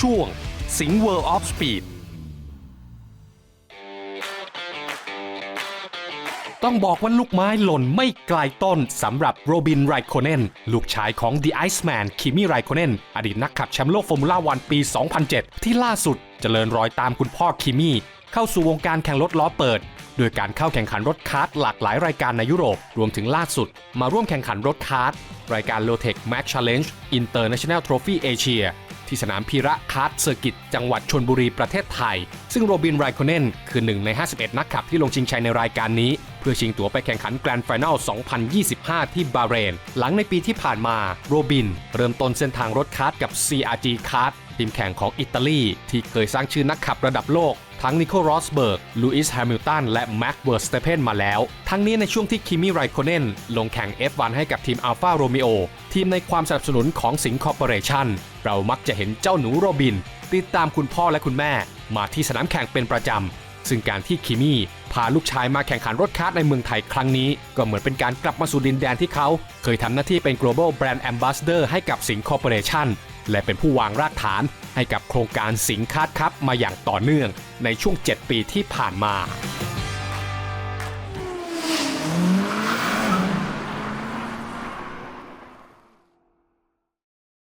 ช่วงสิง World of Speed ต้องบอกว่าลูกไม้หล่นไม่ไกลต้นสำหรับโรบินไรโคเนนลูกชายของ The Iceman คิมิไรโคเนนอดีตนักขับแชมป์โลกฟอร์มูล่าวันปี 2007 ที่ล่าสุดเจริญรอยตามคุณพ่อคิมิเข้าสู่วงการแข่งรถล้อเปิด โดยการเข้าแข่งขันรถคาร์ทหลากหลายรายการในยุโรป รวมถึงล่าสุด มาร่วมแข่งขันรถคาร์ทรายการ l o t e c Max Challenge International Trophy Asia ที่สนามพีระคาร์ทเซอร์กิตจังหวัดชนบุรีประเทศไทย ซึ่งโรบินไรโคเนนคือหนึ่งใน 51 นักขับที่ลงชิงชัยในรายการนี้ เพื่อชิงตั๋วไปแข่งขันแกรนด์ไฟแนล 2025 ที่บาเรน หลังในปีที่ผ่านมาโรบิน เริ่มต้นเส้นทางรถคาร์ทกับ CRG คาร์ททีมแข่งของอิตาลีที่เคยสร้างชื่อนักขับระดับโลก ทั้งนิโคลรอสเบิร์ก ลูอิสแฮมิลตัน และแม็กเวอร์สเตเพนมาแล้ว ทั้งนี้ในช่วงที่คิมิไรโคเนนลงแข่ง F1 ให้กับทีม Alfa Romeo ทีมในความสนับสนุนของสิงคอร์ปอเรชันเรามักจะเห็นเจ้าหนูโรบิน ติดตามคุณพ่อและคุณแม่ มาที่สนามแข่งเป็นประจำ ซึ่งการที่คิมี่พาลูกชายมาแข่งขันรถคาร์ในเมืองไทยครั้งนี้ ก็เหมือนเป็นการกลับมาสู่ดินแดนที่เขา เคยทำหน้าที่เป็น global brand ambassador ให้กับสิงคอร์ปอเรชัน และเป็นผู้วางรากฐานให้กับโครงการสิงคาดครับมาอย่างต่อเนื่องในช่วง 7 ปีที่ผ่านมา